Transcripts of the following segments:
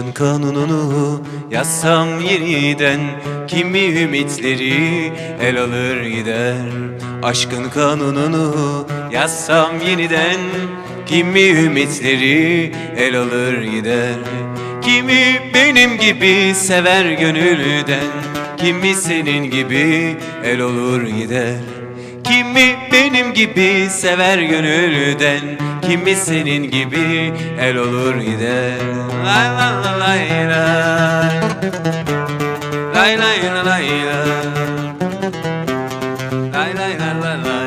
Aşkın kanununu yazsam yeniden Kimi ümitleri el alır gider. Aşkın kanununu yazsam yeniden Kimi ümitleri el alır gider. Kimi benim gibi sever gönülden Kimi senin gibi el olur gider Kimi benim gibi sever gönülden Kimi senin gibi el olur gider Lay la la lay la Lay lay la lay la Lay lay la la la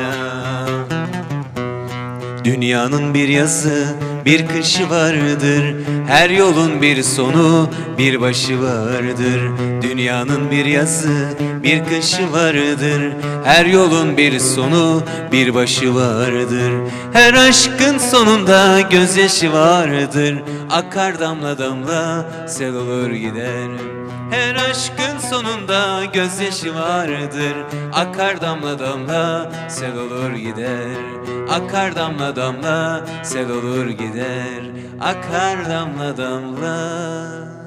Dünyanın bir yazı, bir kışı vardır. Her yolun bir sonu, bir başı vardır. Dünyanın bir yazı, bir kışı vardır. Her yolun bir sonu, bir başı vardır. Her aşkın sonunda gözyaşı vardır. Akar damla damla, sel olur gider. Her aşkın sonunda gözyaşı vardır. Akar damla damla sel olur gider. Akar damla damla sel olur gider. Akar damla damla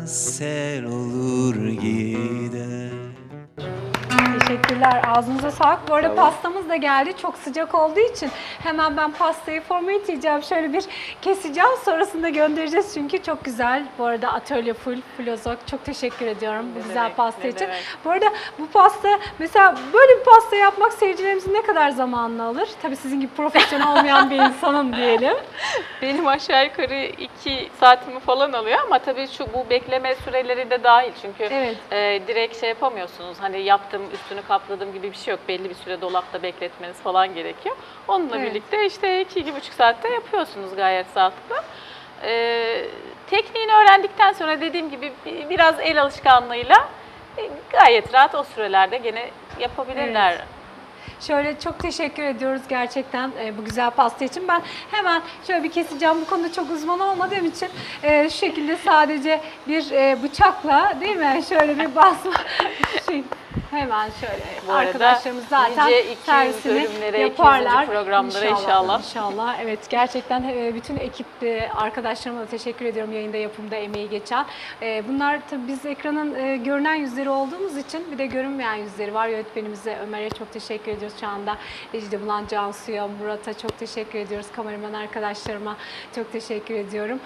sel olur gider Teşekkürler. Ağzınıza sağlık. Bu arada pastamız da geldi. Çok sıcak olduğu için hemen ben pastayı forma iteceğim. Şöyle bir keseceğim. Sonrasında göndereceğiz çünkü çok güzel. Bu arada atölye full, flozok. Çok teşekkür ediyorum bu güzel pasta için. demek. Bu arada bu pasta mesela böyle bir pasta yapmak seyircilerimizin ne kadar zamanını alır? Tabii sizin gibi profesyonel olmayan bir insanım diyelim. Benim aşağı yukarı 2 saatimi falan alıyor ama tabii şu bu bekleme süreleri de dahil çünkü Evet. e, direkt şey yapamıyorsunuz. Hani yaptım üstünü kapladım gibi bir şey yok. Belli bir süre dolapta bekletmeniz falan gerekiyor. Onunla Evet. birlikte işte 2-2,5 saatte yapıyorsunuz gayet rahatlıkla. E, tekniğini öğrendikten sonra dediğim gibi bi- biraz el alışkanlığıyla e, gayet rahat o sürelerde gene yapabilirler. Evet. Şöyle çok teşekkür ediyoruz gerçekten e, bu güzel pasta için. Ben hemen şöyle bir keseceğim. Bu konuda çok uzman olmadığım için e, şu şekilde sadece bir e, bıçakla değil mi? Şöyle bir basma şey. Hemen şöyle Bu arkadaşlarımız zaten nice 200 servisini bölümlere, 200. yaparlar. programlara inşallah. İnşallah. Evet gerçekten e, bütün ekip arkadaşlarıma da teşekkür ediyorum yayında yapımda emeği geçen. E, Bunlar tabii biz ekranın e, görünen yüzleri olduğumuz için bir de görünmeyen yüzleri var. Yönetmenimize Ömer'e çok teşekkür ediyoruz şu anda. Ejide Bulan, Cansu'ya, Murat'a çok teşekkür ediyoruz. Kameraman arkadaşlarıma çok teşekkür ediyorum.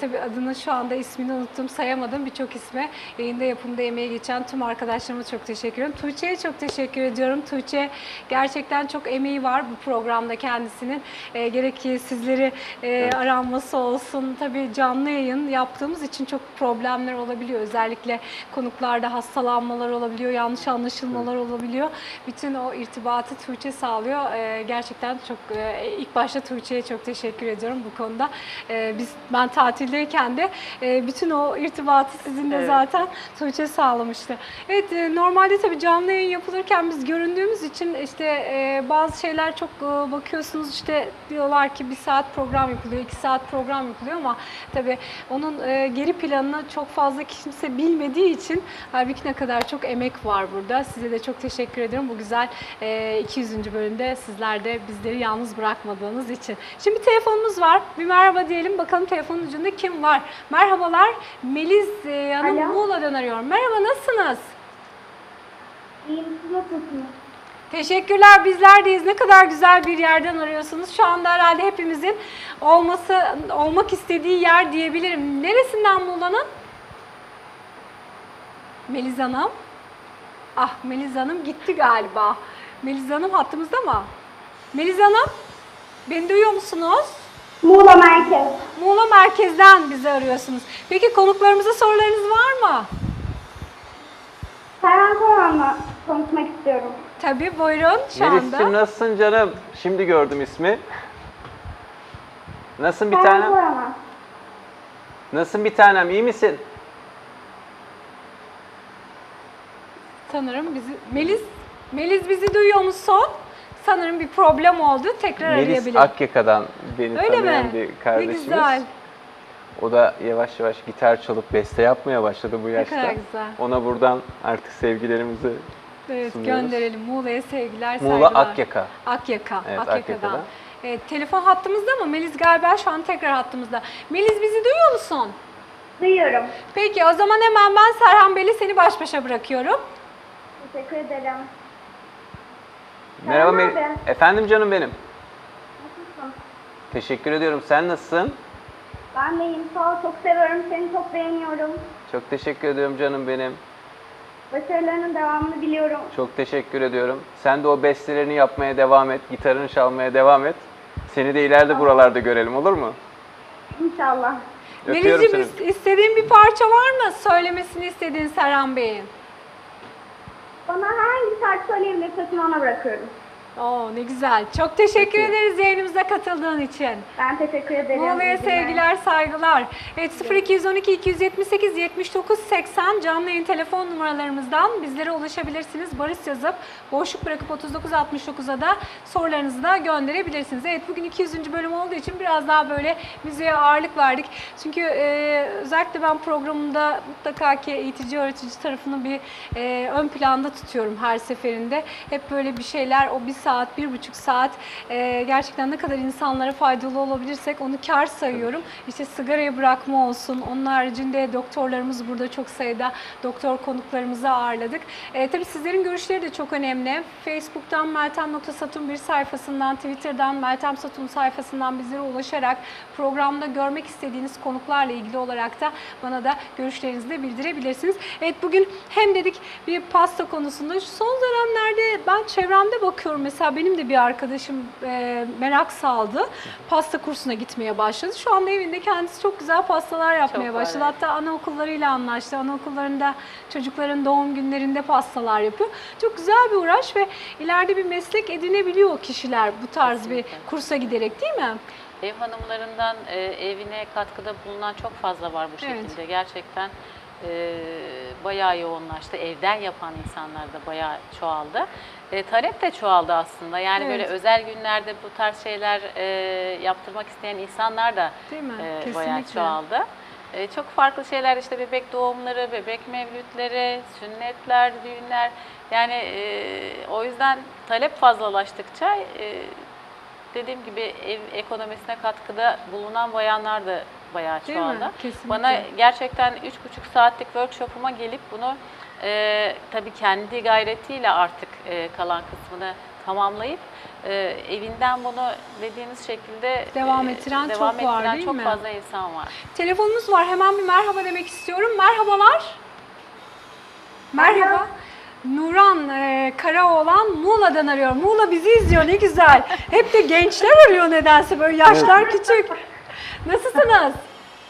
Tabii adını şu anda ismini unuttum, sayamadım birçok isme. Yayında yapımda emeği geçen tüm arkadaşlarıma çok teşekkür ediyorum. Tuğçe'ye çok teşekkür ediyorum. Tuğçe gerçekten çok emeği var bu programda kendisinin. E, gerek ki sizleri e, aranması olsun. Tabii canlı yayın yaptığımız için çok problemler olabiliyor. Özellikle konuklarda hastalanmalar olabiliyor, yanlış anlaşılmalar olabiliyor. Bütün o irtibatı Tuğçe sağlıyor. E, gerçekten çok e, ilk başta Tuğçe'ye çok teşekkür ediyorum bu konuda. E, biz ben tatildeyken de e, bütün o irtibatı sizinle Evet. zaten Tuğçe sağlamıştı. Evet e, normalde tabii canlı yayın yapılırken biz göründüğümüz için işte e, bazı şeyler çok e, bakıyorsunuz işte diyorlar ki bir saat program yapılıyor, iki saat program yapılıyor ama tabii onun e, geri planını çok fazla kimse bilmediği için halbuki ne kadar çok emek var burada. Size de çok teşekkür ediyorum bu güzel e, 200. bölümde sizler de bizleri yalnız bırakmadığınız için. Şimdi bir telefonumuz var. Bir merhaba diyelim bakalım telefonun ucunda kim var? Merhabalar. Melis e, Hanım Alo. Muğla'dan arıyorum. Merhaba nasılsınız? Teşekkürler bizlerdeyiz. Ne kadar güzel bir yerden arıyorsunuz. Şu anda herhalde hepimizin olması olmak istediği yer diyebilirim. Neresinden Muğla'nın? Meliz Hanım. Ah Meliz Hanım gitti galiba. Meliz Hanım hattımızda mı? Meliz Hanım beni duyuyor musunuz? Muğla Merkez. Muğla merkezden bizi arıyorsunuz. Peki konuklarımıza sorularınız var mı? Serhan Koran'la konuşmak istiyorum. Tabii buyurun şu Melis'cim anda. nasılsın canım? Şimdi gördüm ismi. Nasılsın bir Serhan tanem? Koran'a. Nasılsın bir tanem? İyi misin? Sanırım bizi Melis Melis bizi duyuyor musun? Sanırım bir problem oldu. Tekrar Melis arayabilirim. Akyaka'dan beni Öyle tanıyan mi? bir Ne kardeşimiz. güzel. O da yavaş yavaş gitar çalıp beste yapmaya başladı bu yaşta. kadar güzel. Ona buradan artık sevgilerimizi Evet, sunuyoruz. gönderelim. Muğla'ya sevgiler, Muğla saygılar. Akyaka. Akyaka. Evet, Akyaka'dan. Akyaka'dan. Evet, telefon hattımızda mı? Melis galiba şu an tekrar hattımızda. Melis bizi duyuyor musun? Duyuyorum. Peki o zaman hemen ben Serhan Bey'le seni baş başa bırakıyorum. Teşekkür ederim. Merhaba abi. Efendim canım benim. Nasılsın? Teşekkür ediyorum. Sen nasılsın? Ben de iyiyim. Sağ ol. Çok seviyorum. Seni çok beğeniyorum. Çok teşekkür ediyorum canım benim. Başarılarının devamını diliyorum. Çok teşekkür ediyorum. Sen de o bestelerini yapmaya devam et. Gitarını çalmaya devam et. Seni de ileride buralarda görelim olur mu? İnşallah. Öpüyorum seni. is- istediğin bir parça var mı? Söylemesini istediğin Serhan Bey'in. Bana hangi şarkı söyleyebilirsek ona bırakıyorum. Oo ne güzel. Çok teşekkür Peki. ederiz yayınımıza katıldığın için. Ben teşekkür ederim. Muğla'ya sevgiler, saygılar. Evet 0212 278 79 80 canlı yayın telefon numaralarımızdan bizlere ulaşabilirsiniz. Barış yazıp boşluk bırakıp 39 69'a da sorularınızı da gönderebilirsiniz. Evet bugün 200. bölüm olduğu için biraz daha böyle müziğe ağırlık verdik. Çünkü e, özellikle ben programımda mutlaka ki eğitici öğretici tarafını bir e, ön planda tutuyorum her seferinde. Hep böyle bir şeyler o bir saat, bir buçuk saat e, gerçekten ne kadar insanlara faydalı olabilirsek onu kar sayıyorum. İşte sigarayı bırakma olsun. Onun haricinde doktorlarımız burada çok sayıda doktor konuklarımızı ağırladık. E, tabii sizlerin görüşleri de çok önemli. Facebook'tan meltem.satun bir sayfasından, Twitter'dan Meltem Satun sayfasından bizlere ulaşarak programda görmek istediğiniz konuklarla ilgili olarak da bana da görüşlerinizi de bildirebilirsiniz. Evet bugün hem dedik bir pasta konusunda son dönemlerde ben çevremde bakıyorum mesela benim de bir arkadaşım e, merak saldı. Pasta kursuna gitmeye başladı. Şu anda evinde kendisi çok güzel pastalar yapmaya Çok başladı. evet. Hatta anaokullarıyla anlaştı. Anaokullarında çocukların doğum günlerinde pastalar yapıyor. Çok güzel bir uğraş ve ileride bir meslek edinebiliyor kişiler bu tarz bir Kesinlikle. kursa giderek değil mi? Ev hanımlarından e, evine katkıda bulunan çok fazla var bu Evet. şekilde. Gerçekten e, bayağı yoğunlaştı. Evden yapan insanlar da bayağı çoğaldı. E, talep de çoğaldı aslında. Yani Evet. böyle özel günlerde bu tarz şeyler e, yaptırmak isteyen insanlar da e, bayağı çoğaldı. E, çok farklı şeyler işte bebek doğumları, bebek mevlütleri, sünnetler, düğünler. Yani e, o yüzden talep fazlalaştıkça e, dediğim gibi ev ekonomisine katkıda bulunan bayanlar da bayağı Değil çoğaldı. Bana gerçekten 3,5 saatlik workshop'uma gelip bunu e, tabii kendi gayretiyle artık e, kalan kısmını tamamlayıp e, evinden bunu dediğiniz şekilde Devam e, ettiren devam çok var, ettiren değil çok mi? fazla insan var. Telefonumuz var. Hemen bir merhaba demek istiyorum. Merhabalar. Merhaba. Nuran e, Karaoğlan Muğla'dan arıyor. Muğla bizi izliyor ne güzel. Hep de gençler arıyor nedense böyle yaşlar küçük. Nasılsınız?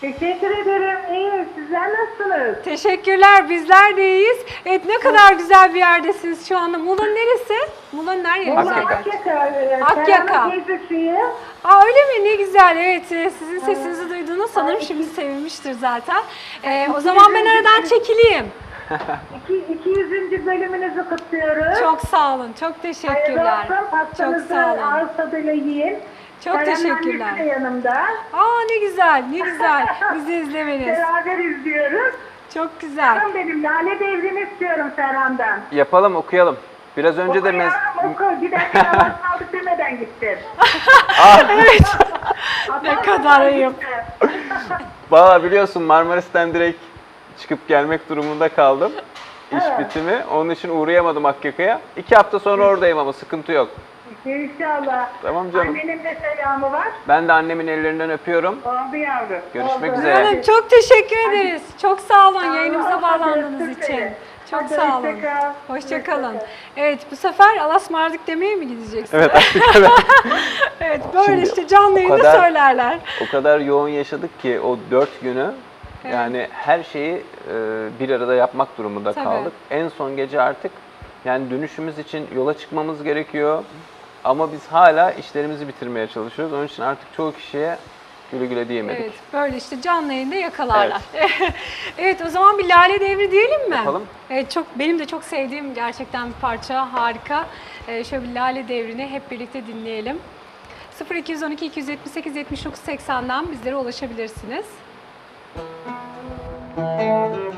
Teşekkür ederim. İyiyim. Sizler nasılsınız? Teşekkürler bizler de iyiyiz. Evet ne kadar güzel bir yerdesiniz şu anda. Muğla'nın neresi? Muğla'nın her yeri Valla güzel. Akyaka. e, Akyaka. Serhan'ın teyzesiyim. Aa öyle mi? Ne güzel. Evet e, sizin sesinizi duyduğunu sanırım şimdi sevinmiştir zaten. E, o zaman ben aradan çekileyim. İki, 200. bölümünüzü kutluyoruz. Çok sağ olun. Çok Hayırlı teşekkürler. olsun. Çok Hastanızı sağ olun. ağız tadıyla yiyin. Çok Serhan'ın teşekkürler. de yanımda. Aa ne güzel, ne güzel. Bizi izlemeniz. Beraber izliyoruz. Çok güzel. Ben benim lale devrini istiyorum Serhan'dan. Yapalım okuyalım. Biraz önce de Oku mes- yavrum, oku. Bir dakika kaldık demeden gittim. Ne kadar ayıp. Valla biliyorsun Marmaris'ten direkt çıkıp gelmek durumunda kaldım. İş Evet. bitimi. Onun için uğrayamadım Akyaka'ya. İki hafta sonra oradayım ama sıkıntı yok. İnşallah. Tamam canım. Annenin de selamı var. Ben de annemin ellerinden öpüyorum. Oldu yavrum. Görüşmek Oldu. üzere. Hanım çok teşekkür ederiz. Çok sağ olun Sağ olun. yayınımıza Hadi bağlandığınız için. seni. Çok Hadi sağ olun. hoşça kal. Hoşça kalın. Evet bu sefer Alasmardık demeye mi gideceksiniz? Evet Evet böyle Şimdi işte canlı yayında kadar- söylerler. o kadar yoğun yaşadık ki o dört günü Evet. yani her şeyi e, bir arada yapmak durumunda Tabii. kaldık. En son gece artık yani dönüşümüz için yola çıkmamız gerekiyor. Ama biz hala işlerimizi bitirmeye çalışıyoruz. Onun için artık çoğu kişiye güle güle diyemedik. Evet böyle işte canlı yayında yakalarlar. Evet. o zaman bir Lale Devri diyelim mi? Yapalım. Evet çok benim de çok sevdiğim gerçekten bir parça harika. Ee, şöyle bir Lale Devri'ni hep birlikte dinleyelim. 0212 278 79 80'den bizlere ulaşabilirsiniz. Eski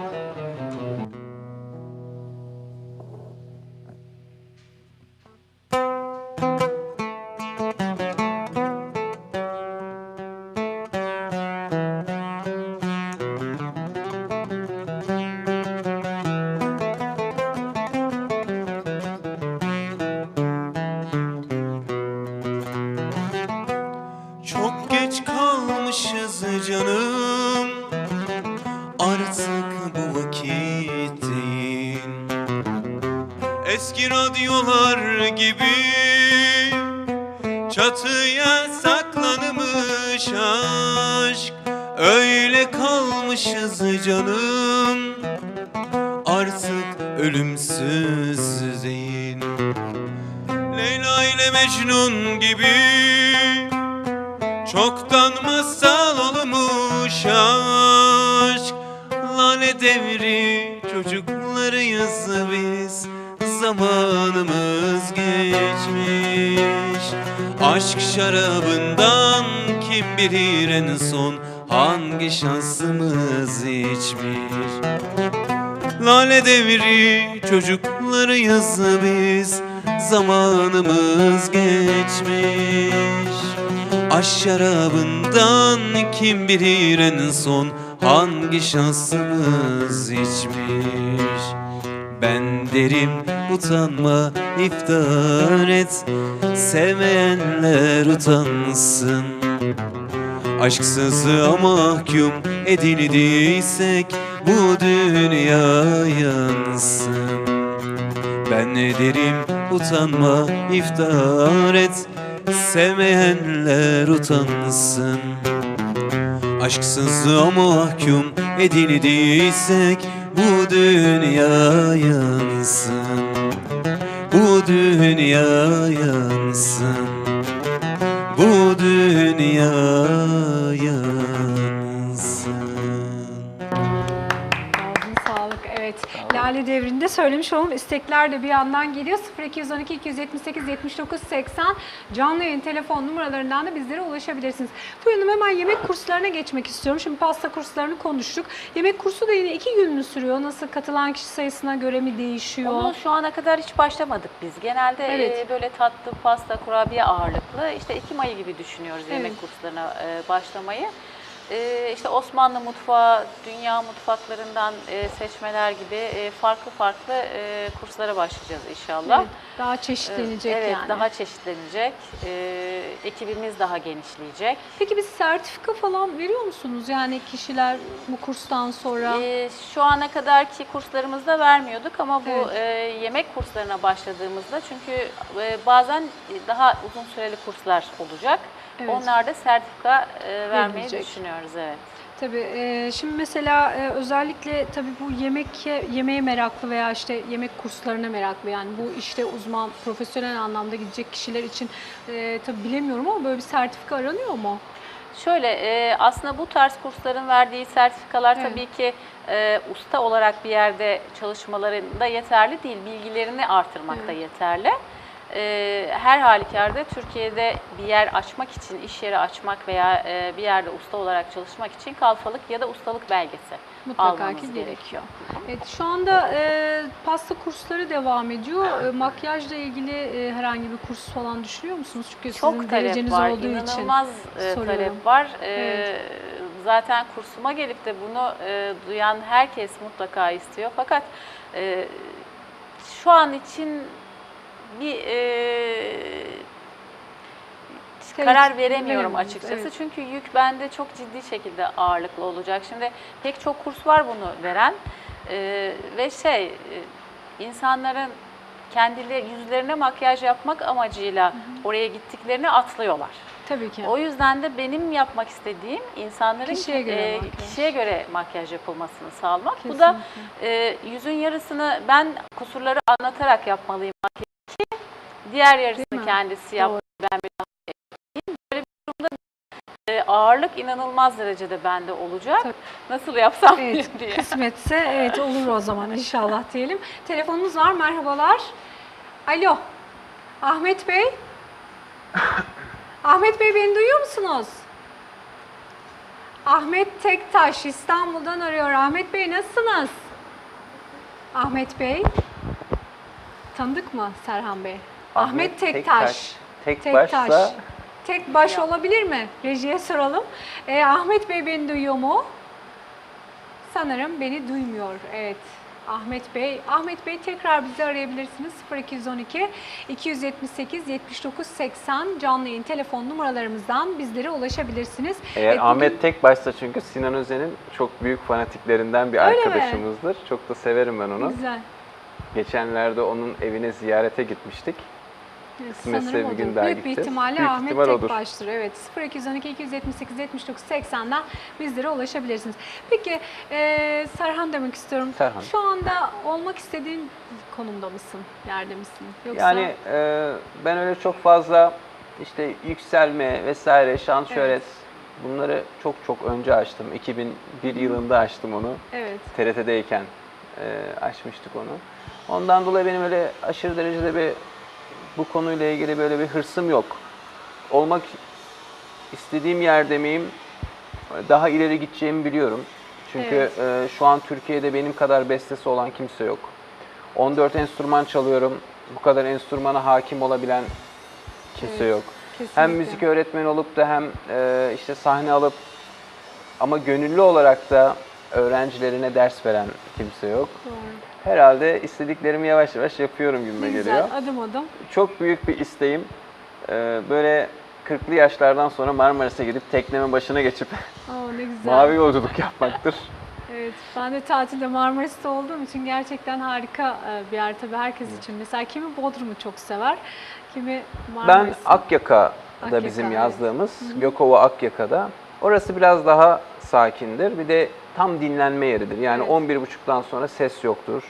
şarabından kim bilir en son Hangi şansımız içmiş? Lale devri çocuklarıyız biz Zamanımız geçmiş. Aşk şarabından kim bilir en son Hangi şansımız içmiş? Ben derim utanma iftihar et. Sevmeyenler utansın. Aşksızlığa mahkum edildiysek bu dünya yansın. Ben ne derim utanma iftihar et. Sevmeyenler utansın. Aşksızlığa mahkum edildiysek bu dünya yansın Bu dünya yansın Bu dünya yansın Lale devrinde söylemiş olalım. İstekler de bir yandan geliyor. 0212 278 79 80 canlı yayın telefon numaralarından da bizlere ulaşabilirsiniz. Bu yanım hemen yemek kurslarına geçmek istiyorum. Şimdi pasta kurslarını konuştuk. Yemek kursu da yine iki gün mü sürüyor? Nasıl katılan kişi sayısına göre mi değişiyor? Onu şu ana kadar hiç başlamadık biz. Genelde Evet. e, böyle tatlı, pasta, kurabiye ağırlıklı. İşte Ekim ayı gibi düşünüyoruz yemek Evet. kurslarına e, başlamayı. E, işte Osmanlı mutfağı, dünya mutfaklarından e, seçmeler gibi e, farklı farklı e, kurslara başlayacağız inşallah. Evet, daha çeşitlenecek evet, yani. daha çeşitlenecek. E, ekibimiz daha genişleyecek. Peki biz sertifika falan veriyor musunuz? Yani kişiler bu kurstan sonra Ee, şu ana kadarki kurslarımızda vermiyorduk ama bu Evet. e, yemek kurslarına başladığımızda çünkü e, bazen daha uzun süreli kurslar olacak. Evet. Onlarda sertifika e, vermeyi Verilecek. düşünüyoruz evet. Tabii e, şimdi mesela e, özellikle tabii bu yemek yemeğe meraklı veya işte yemek kurslarına meraklı yani bu işte uzman profesyonel anlamda gidecek kişiler için e, tabii bilemiyorum ama böyle bir sertifika aranıyor mu? Şöyle e, aslında bu tarz kursların verdiği sertifikalar Evet. tabii ki e, usta olarak bir yerde çalışmalarında yeterli değil. Bilgilerini artırmakta yeterli. E, her halükarda Türkiye'de bir yer açmak için, iş yeri açmak veya e, bir yerde usta olarak çalışmak için kalfalık ya da ustalık belgesi Mutlaka almamız ki gerekiyor. Evet, şu anda e, pasta kursları devam ediyor. E, makyajla ilgili e, herhangi bir kurs falan düşünüyor musunuz? Çünkü Çok sizin talep dereceniz var, olduğu için. inanılmaz e, soruyorum. talep var. E, Evet. Zaten kursuma gelip de bunu e, duyan herkes mutlaka istiyor. Fakat e, şu an için bir e, karar veremiyorum açıkçası. evet. Çünkü yük bende çok ciddi şekilde ağırlıklı olacak. Şimdi pek çok kurs var bunu veren E, ve şey e, insanların kendileri yüzlerine makyaj yapmak amacıyla oraya gittiklerini atlıyorlar. Tabii ki. O yüzden de benim yapmak istediğim insanların Kişiye göre e, makyaj. kişiye göre makyaj yapılmasını sağlamak. Bu da e, yüzün yarısını ben kusurları anlatarak yapmalıyım makyajı ki diğer yarısını kendisi Doğru. yap. Ben bir daha yapayım. Böyle bir durumda e, ağırlık inanılmaz derecede bende olacak. Tabii. Nasıl yapsam Evet, diye. kısmetse evet olur o zaman inşallah diyelim. Telefonumuz var, merhabalar. Alo, Ahmet Bey. Ahmet Bey beni duyuyor musunuz? Ahmet Tektaş İstanbul'dan arıyor. Ahmet Bey nasılsınız? Ahmet Bey. Tanıdık mı Serhan Bey? Ahmet, Tektaş. Tek Tektaş. başsa Tek baş olabilir mi? Rejiye soralım. Ee, Ahmet Bey beni duyuyor mu? Sanırım beni duymuyor. Evet. Ahmet Bey. Ahmet Bey tekrar bizi arayabilirsiniz. 0212 278 79 80 canlı yayın telefon numaralarımızdan bizlere ulaşabilirsiniz. eğer Evet, bugün- Ahmet tek başsa çünkü Sinan Özen'in çok büyük fanatiklerinden bir Öyle mi? arkadaşımızdır. Çok da severim ben onu. Güzel. Geçenlerde onun evine ziyarete gitmiştik. Sanırım bir gün daha Büyük bir ihtimalle Büyük Ahmet ihtimal odur. Tekbaş'tır. Evet 0212 278 79 80'den bizlere ulaşabilirsiniz. Peki e, Serhan demek istiyorum. Serhan. Şu anda olmak istediğin konumda mısın? Yerde misin? Yoksa Yani e, ben öyle çok fazla işte yükselme vesaire, şan şöhret bunları çok çok önce açtım. 2001 yılında açtım onu. evet. TRT'deyken e, açmıştık onu. Ondan dolayı benim öyle aşırı derecede bir bu konuyla ilgili böyle bir hırsım yok. Olmak istediğim yerde miyim? Daha ileri gideceğimi biliyorum. Çünkü e, şu an Türkiye'de benim kadar bestesi olan kimse yok. 14 enstrüman çalıyorum. Bu kadar enstrümana hakim olabilen kimse Evet, yok. kesinlikle. Hem müzik öğretmeni olup da hem e, işte sahne alıp ama gönüllü olarak da öğrencilerine ders veren kimse yok. Doğru. Herhalde istediklerimi yavaş yavaş yapıyorum gibime Ne geliyor. güzel adım adım. Çok büyük bir isteğim. e, böyle 40'lı yaşlardan sonra Marmaris'e gidip teknemin başına geçip Oo, ne güzel. mavi yolculuk yapmaktır. Evet, ben de tatilde Marmaris'te olduğum için gerçekten harika e, bir yer tabii herkes için. Mesela kimi Bodrum'u çok sever, kimi Ben Marmaris'i. Akyaka da Akyaka, bizim evet. yazdığımız Gökova Akyaka'da. Orası biraz daha sakindir. Bir de tam dinlenme yeridir. Yani Evet. 11.30'dan sonra ses yoktur.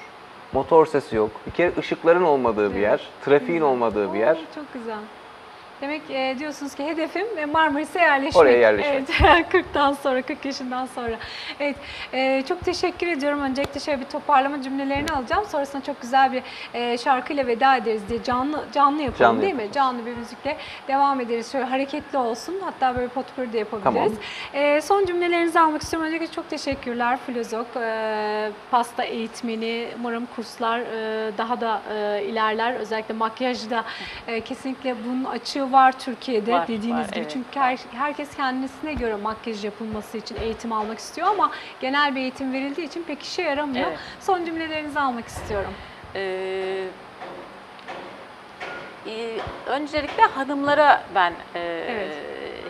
Motor sesi yok. Bir kere ışıkların olmadığı bir Evet. yer, trafiğin olmadığı bir yer. Oo, Çok güzel. Demek e, diyorsunuz ki hedefim e, Marmaris'e yerleşmek. Oraya yerleşmek. Evet, 40'tan sonra, 40 yaşından sonra. Evet, e, çok teşekkür ediyorum. Öncelikle şöyle bir toparlama cümlelerini alacağım. Sonrasında çok güzel bir e, şarkıyla veda ederiz diye canlı canlı yapalım Canlı değil mi? yapalım. Canlı bir müzikle devam ederiz. Şöyle hareketli olsun. Hatta böyle potpurri de yapabiliriz. Tamam. E, son cümlelerinizi almak istiyorum. Öncelikle çok teşekkürler Filozok. E, pasta eğitmeni, umarım kurslar e, daha da e, ilerler. Özellikle makyajda e, kesinlikle bunun açığı var Türkiye'de Var, dediğiniz var, gibi. evet, Çünkü her, herkes kendisine göre makyaj yapılması için eğitim almak istiyor ama genel bir eğitim verildiği için pek işe yaramıyor. Evet. Son cümlelerinizi almak istiyorum. Ee, e, öncelikle hanımlara ben e, Evet.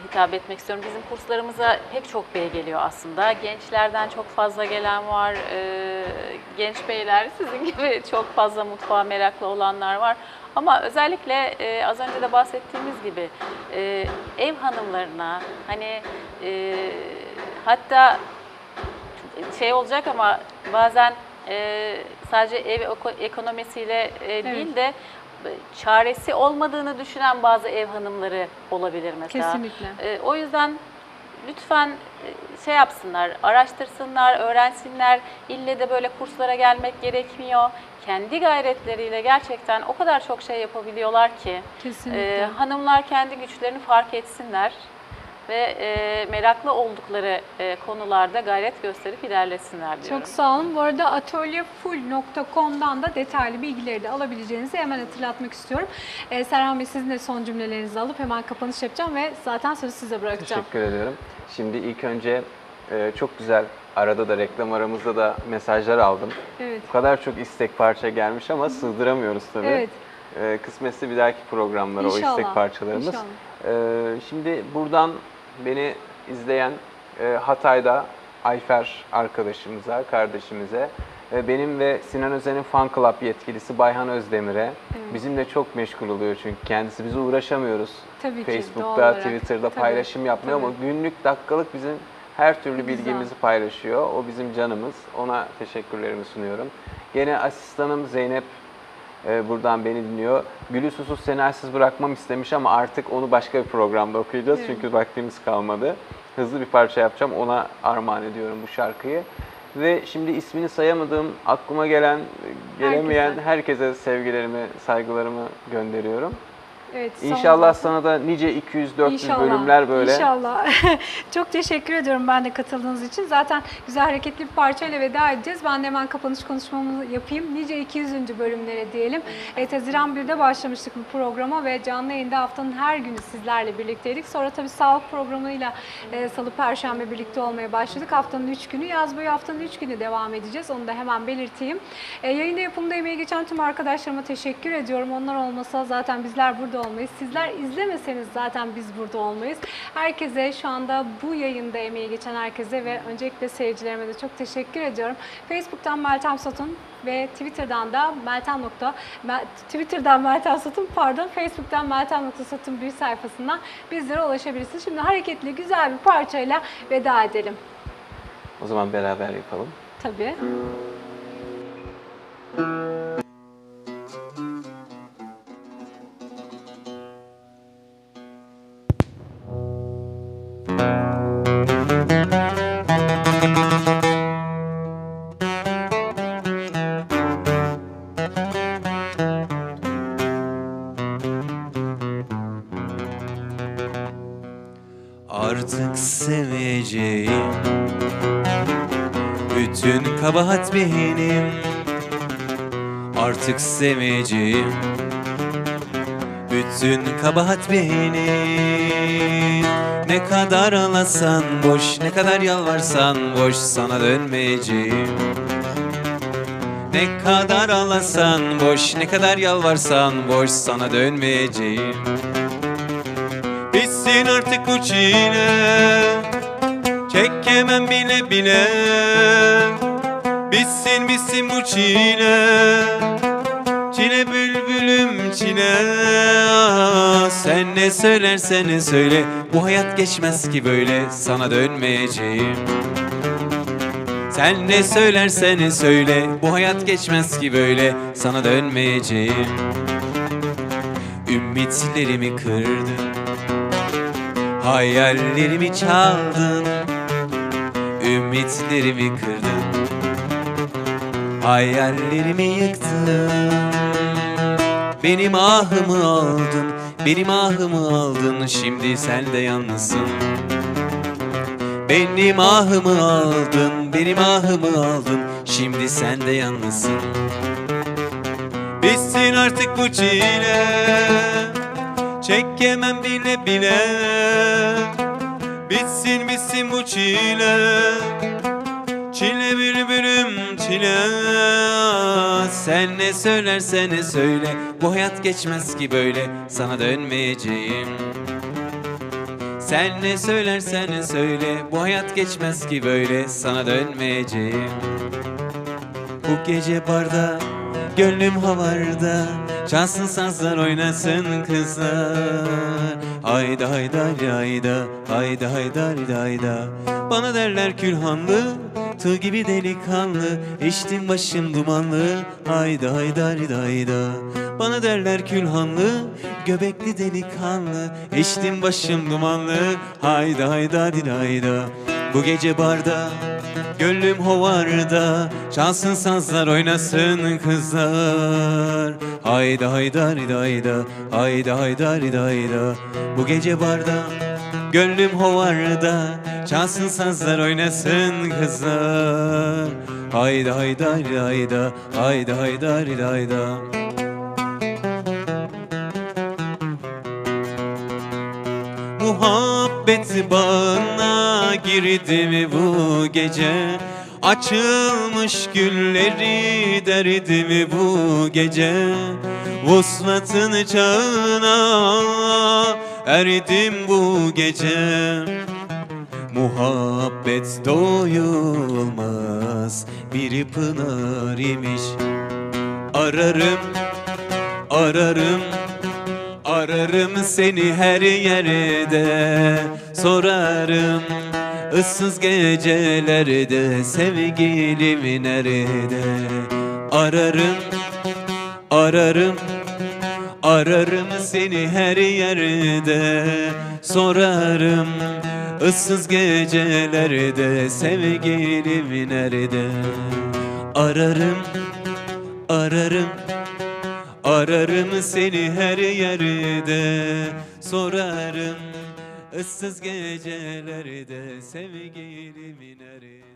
hitap etmek istiyorum. Bizim kurslarımıza pek çok bey geliyor aslında. Gençlerden çok fazla gelen var. Ee, genç beyler sizin gibi çok fazla mutfağa meraklı olanlar var. Ama özellikle e, az önce de bahsettiğimiz gibi e, ev hanımlarına hani e, hatta şey olacak ama bazen e, sadece ev eko- ekonomisiyle e, değil de çaresi olmadığını düşünen bazı ev hanımları olabilir mesela. Kesinlikle. E, o yüzden lütfen e, şey yapsınlar, araştırsınlar, öğrensinler. İlle de böyle kurslara gelmek gerekmiyor. Kendi gayretleriyle gerçekten o kadar çok şey yapabiliyorlar ki. Kesinlikle. e, hanımlar kendi güçlerini fark etsinler ve e, meraklı oldukları e, konularda gayret gösterip ilerlesinler diyorum. Çok sağ olun. Bu arada atölyefull.com'dan da detaylı bilgileri de alabileceğinizi hemen hatırlatmak istiyorum. Ee, Serhan Bey sizin de son cümlelerinizi alıp hemen kapanış yapacağım ve zaten sözü size bırakacağım. Teşekkür ediyorum. Şimdi ilk önce e, çok güzel arada da reklam aramızda da mesajlar aldım. Evet. Bu kadar çok istek parça gelmiş ama sığdıramıyoruz tabii. Evet. E, kısmetse bir dahaki programlara o istek parçalarımız. inşallah. E, şimdi buradan beni izleyen e, Hatay'da Ayfer arkadaşımıza, kardeşimize benim ve Sinan Özen'in fan club yetkilisi Bayhan Özdemir'e Evet. bizimle çok meşgul oluyor çünkü kendisi bize uğraşamıyoruz. Tabii ki, Facebook'ta. Twitter'da Tabii, paylaşım yapmıyor ama tabii. günlük dakikalık bizim her türlü Güzel. bilgimizi paylaşıyor. O bizim canımız. Ona teşekkürlerimi sunuyorum. Yine asistanım Zeynep e, buradan beni dinliyor. Gülü susuz senarsiz bırakmam istemiş ama artık onu başka bir programda okuyacağız. Evet. Çünkü vaktimiz kalmadı. Hızlı bir parça yapacağım. Ona armağan ediyorum bu şarkıyı. Ve şimdi ismini sayamadığım, aklıma gelen, gelemeyen Herkese. herkese sevgilerimi, saygılarımı gönderiyorum. Evet, İnşallah sana da nice 200-400 İnşallah, bölümler böyle. İnşallah. Çok teşekkür ediyorum ben de katıldığınız için. Zaten güzel hareketli bir parçayla veda edeceğiz. Ben de hemen kapanış konuşmamı yapayım. Nice 200. bölümlere diyelim. Evet, Haziran 1'de başlamıştık bu programa ve canlı yayında haftanın her günü sizlerle birlikteydik. Sonra tabii sağlık programıyla e, Salı, Perşembe birlikte olmaya başladık. Haftanın 3 günü, yaz boyu haftanın 3 günü devam edeceğiz. Onu da hemen belirteyim. E, yayında yapımda emeği geçen tüm arkadaşlarıma teşekkür ediyorum. Onlar olmasa zaten bizler burada burada olmayız. Sizler izlemeseniz zaten biz burada olmayız. Herkese şu anda bu yayında emeği geçen herkese ve öncelikle seyircilerime de çok teşekkür ediyorum. Facebook'tan Meltem Satun ve Twitter'dan da Meltem nokta Twitter'dan Meltem Satun pardon Facebook'tan Meltem nokta Satun bir sayfasından bizlere ulaşabilirsiniz. Şimdi hareketli güzel bir parçayla veda edelim. O zaman beraber yapalım. Tabii. Kabahat benim Ne kadar ağlasan boş Ne kadar yalvarsan boş Sana dönmeyeceğim. Ne kadar ağlasan boş Ne kadar yalvarsan boş Sana dönmeyeceğim. Bitsin artık bu çile Çekemem bile bile. Bitsin bitsin bu çile Çile bülbülüm Ah, Sen ne söylersen söyle Bu hayat geçmez ki böyle Sana dönmeyeceğim. Sen ne söylersen söyle Bu hayat geçmez ki böyle Sana dönmeyeceğim. Ümitlerimi kırdın Hayallerimi çaldın. Ümitlerimi kırdın Hayallerimi yıktın Benim ahımı aldın Benim ahımı aldın Şimdi sen de yalnızsın. Benim ahımı aldın Benim ahımı aldın Şimdi sen de yalnızsın. Bitsin artık bu çile Çekemem bile bile. Bitsin bitsin bu çile Çile bülbülüm çile. Sen ne söylersen söyle Bu hayat geçmez ki böyle. Sana dönmeyeceğim. Sen ne söylersen söyle Bu hayat geçmez ki böyle. Sana dönmeyeceğim. Bu gece barda Gönlüm havarda. Çalsın sazlar oynasın kızlar. Hayda hayda hayda Hayda hayda hayda Bana derler külhanlı Tığ gibi delikanlı İçtim başım dumanlı. Hayda hayda hayda Bana derler külhanlı Göbekli delikanlı. İçtim başım dumanlı. Hayda hayda hayda Bu gece barda Gönlüm hovarda. Çalsın sazlar oynasın kızlar. Hayda hayda hayda hayda Hayda hayda hayda hayda Bu gece barda Gönlüm hovarda Çalsın sazlar oynasın kızlar. Hayda hayda hayda hayda Hayda hayda hayda Muhabbet bağına girdi mi bu gece? Açılmış gülleri derdi mi bu gece? Vuslatın çağına erdim bu gece. Muhabbet doyulmaz. Bir pınar imiş. Ararım, ararım Ararım seni her yerde Sorarım ıssız gecelerde Sevgilim nerede? Ararım Ararım Ararım seni her yerde Sorarım ıssız gecelerde Sevgilim nerede? Ararım Ararım Ararım seni her yerde Sorarım ıssız gecelerde Sevgilim nerede